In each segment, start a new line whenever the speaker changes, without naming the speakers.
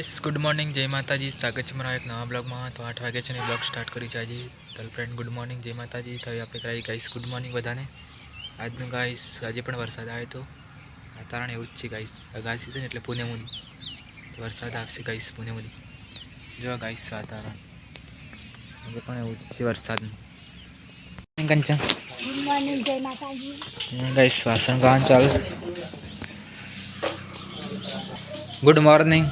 Guys good morning જય માતાજી. સ્વાગત છે મારા એક નવા બ્લોગમાં. તો આઠ વાગે છે ને બ્લોગ સ્ટાર્ટ કરી છે આજે. ગર્લફ્રેન્ડ ગુડ મોર્નિંગ જય માતાજી. થઈ આપણે કરાવી ગાઈસ ગુડ મોર્નિંગ બધાને. આજનું ગાઈસ આજે પણ વરસાદ આવ્યો તો. વાતાવરણ એવું જ છે ગાઈસ. અગાસી છે ને એટલે પુણે મુલી વરસાદ આવશે ગાઈસ પુણે મુલી જો ગાઈસ વાતાવરણ. આજે પણ એવું જ છે વરસાદનું. કંચન
ગુડ મોર્નિંગ જય માતાજી.
ગાઈસ વાસણ ગાન ચાલુ. Good morning.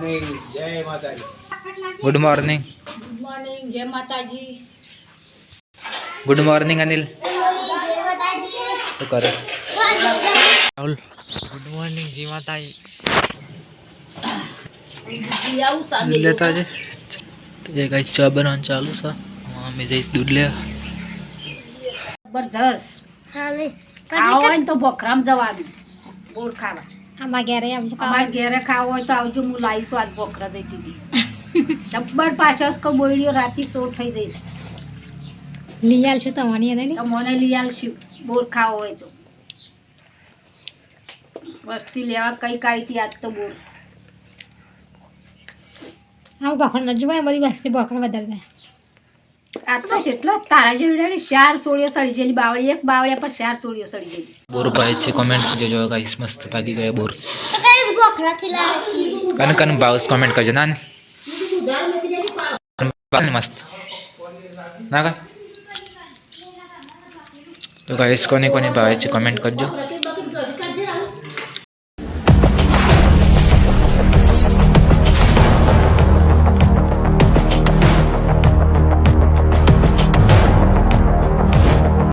મોર્નિંગ જય માતાજી.
ગુડ મોર્નિંગ
ગુડ મોર્નિંગ જય માતાજી.
ગુડ મોર્નિંગ અનિલ શું કરે રાહુલ ગુડ મોર્નિંગ જય માતાજી
આવું સામે
લેતા છે જે કઈ ચા બનાવવાનું ચાલુ છે. મમ્મી જઈ દૂધ લે.
જબરજસ્ત. ખાવા હોય તો બોખરામ જવાનું. ગોળ ખાવા.
આમાં ઘેરે આવજો
અમારે ઘેરે ખાવ હોય તો આવજો હું લાવીશું આજ બોખરા દઈ દીધી ડબ્બર પાછળ કો બોયડીઓ રાતી સોળ થઈ જઈશ
લઈ આવશું તમારી એને
નહીં? મને લઈ આવશું બોર ખાવો હોય તો. વસ્તી લેવા કઈ કાઈ હતી આજ તો બોર.
આવું બખડ ન જોવાય બધી વસ્તી બખડ વધારે
આ તો એટલો
ગાઈસ મસ્ત ભાગી ગયા બોર. કન કન ભાવ કોમેન્ટ કરજો ને મસ્ત. ના કા? તો ગાઈસ કોને કોને ભાવે છે કોમેન્ટ કરજો.